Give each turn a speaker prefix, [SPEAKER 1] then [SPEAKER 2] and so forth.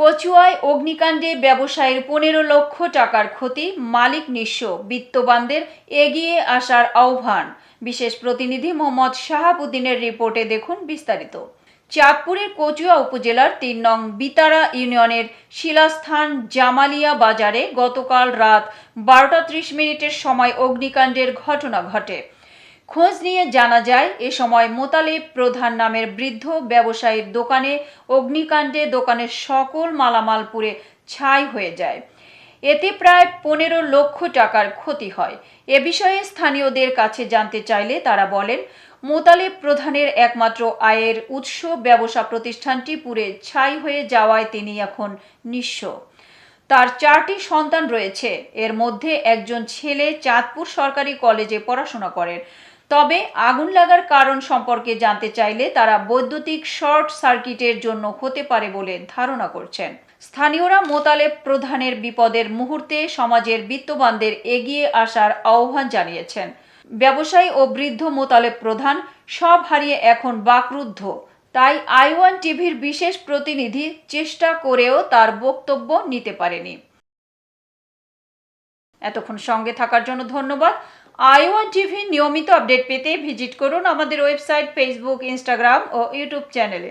[SPEAKER 1] কচুয়ায় অগ্নিকাণ্ডে ব্যবসায়ীর পনেরো লক্ষ টাকার ক্ষতি, মালিক নিঃস্ব, বিত্তবানদের এগিয়ে আসার আহ্বান। বিশেষ প্রতিনিধি মোহাম্মদ শাহাবুদ্দিনের রিপোর্টে দেখুন বিস্তারিত। চাঁদপুরের কচুয়া উপজেলার তিন নং বিতারা ইউনিয়নের শিলাস্থান জামালিয়া বাজারে গতকাল রাত বারোটা ত্রিশ মিনিটের সময় অগ্নিকাণ্ডের ঘটনা ঘটে। খোঁজ নিয়ে জানা যায়, এ সময় মোতালেব প্রধান নামের বৃদ্ধ ব্যবসায়ীর দোকানে অগ্নিকাণ্ডে দোকানের সকল মালামাল পুড়ে ছাই হয়ে যায়। এতে প্রায় পনেরো লক্ষ টাকার ক্ষতি হয়। এ বিষয়ে স্থানীয়দের কাছে জানতে চাইলে তারা বলেন মোতালেব প্রধানের একমাত্র আয়ের উৎস ব্যবসা প্রতিষ্ঠানটি পুড়ে ছাই হয়ে যাওয়ায় তিনি এখন নিঃস্ব। তার চারটি সন্তান রয়েছে। এর মধ্যে একজন ছেলে চাঁদপুর সরকারি কলেজে পড়াশোনা করেন। তবে আগুন লাগার কারণ সম্পর্কে জানতে চাইলে তারা বৈদ্যুতিক শর্ট সার্কিটের জন্য হতে পারে বলে ধারণা করছেন। স্থানীয়রা মোতালেব প্রধানের বিপদের মুহূর্তে সমাজের বিত্তবানদের এগিয়ে আসার আহ্বান জানিয়েছেন। ব্যবসায়ী ও বৃদ্ধ মোতালেব প্রধান, সব হারিয়ে এখন বাকরুদ্ধ। তাই আই ওয়ান টিভির বিশেষ প্রতিনিধি চেষ্টা করেও তার বক্তব্য নিতে পারেনি। এতক্ষণ সঙ্গে থাকার জন্য ধন্যবাদ। আই ওয়ান টিভি নিয়মিত আপডেট পেতে ভিজিট করুন আমাদের ওয়েবসাইট ফেসবুক ইনস্টাগ্রাম ও ইউটিউব চ্যানেলে।